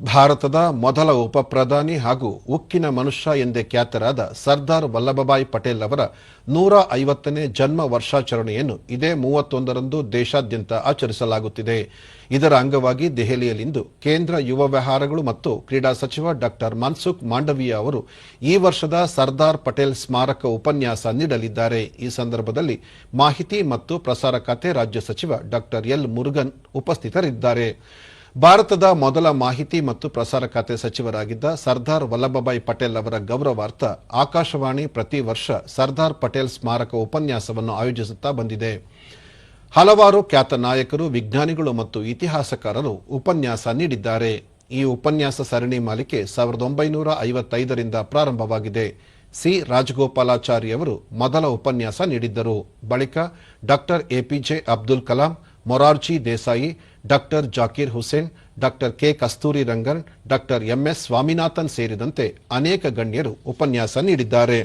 ಭಾರತದ ಮೊದಲ ಉಪ ಪ್ರಧಾನಿ ಹಾಗೂ ಉಕ್ಕಿನ ಮನುಷ್ಯ ಎಂದೇ ಖ್ಯಾತರಾದ ಸರ್ದಾರ್ ವಲ್ಲಭಭಾಯಿ ಪಟೇಲ್ ಅವರ ನೂರ ಐವತ್ತನೇ ಜನ್ಮ ವರ್ಷಾಚರಣೆಯನ್ನು ಇದೇ ಮೂವತ್ತೊಂದರಂದು ದೇಶಾದ್ಯಂತ ಆಚರಿಸಲಾಗುತ್ತಿದೆ. ಇದರ ಅಂಗವಾಗಿ ದೆಹಲಿಯಲ್ಲಿಂದು ಕೇಂದ್ರ ಯುವ ವ್ಯವಹಾರಗಳು ಮತ್ತು ಕ್ರೀಡಾ ಸಚಿವ ಡಾಕ್ಟರ್ ಮನ್ಸುಖ್ ಮಾಂಡವೀಯ ಅವರು ಈ ವರ್ಷದ ಸರ್ದಾರ್ ಪಟೇಲ್ ಸ್ಮಾರಕ ಉಪನ್ಯಾಸ ನೀಡಲಿದ್ದಾರೆ. ಈ ಸಂದರ್ಭದಲ್ಲಿ ಮಾಹಿತಿ ಮತ್ತು ಪ್ರಸಾರ ಖಾತೆ ರಾಜ್ಯ ಸಚಿವ ಡಾಕ್ಟರ್ ಎಲ್ ಮುರುಗನ್ ಉಪಸ್ಥಿತರಿದ್ದಾರೆ. ಭಾರತದ ಮೊದಲ ಮಾಹಿತಿ ಮತ್ತು ಪ್ರಸಾರ ಖಾತೆ ಸಚಿವರಾಗಿದ್ದ ಸರ್ದಾರ್ ವಲ್ಲಭಭಾಯಿ ಪಟೇಲ್ ಅವರ ಗೌರವಾರ್ಥ ಆಕಾಶವಾಣಿ ಪ್ರತಿ ವರ್ಷ ಸರ್ದಾರ್ ಪಟೇಲ್ ಸ್ಮಾರಕ ಉಪನ್ಯಾಸವನ್ನು ಆಯೋಜಿಸುತ್ತಾ ಬಂದಿದೆ. ಹಲವಾರು ಖ್ಯಾತ ನಾಯಕರು, ವಿಜ್ಞಾನಿಗಳು ಮತ್ತು ಇತಿಹಾಸಕಾರರು ಉಪನ್ಯಾಸ ನೀಡಿದ್ದಾರೆ. ಈ ಉಪನ್ಯಾಸ ಸರಣಿ ಮಾಲಿಕೆ ಸಾವಿರದ ಒಂಬೈನೂರ ಐವತ್ತೈದರಿಂದ ಪ್ರಾರಂಭವಾಗಿದೆ. ಸಿ. ರಾಜಗೋಪಾಲಾಚಾರಿ ಅವರು ಮೊದಲ ಉಪನ್ಯಾಸ ನೀಡಿದ್ದರು. ಬಳಿಕ doctor APJ Abdul Kalam Morarji Desai, doctor Zakir Hussain, doctor K Kasturi Rangan, doctor MS Swaminathan ಸೇರಿದಂತೆ ಅನೇಕ ಗಣ್ಯರು ಉಪನ್ಯಾಸ ನೀಡಿದ್ದಾರೆ.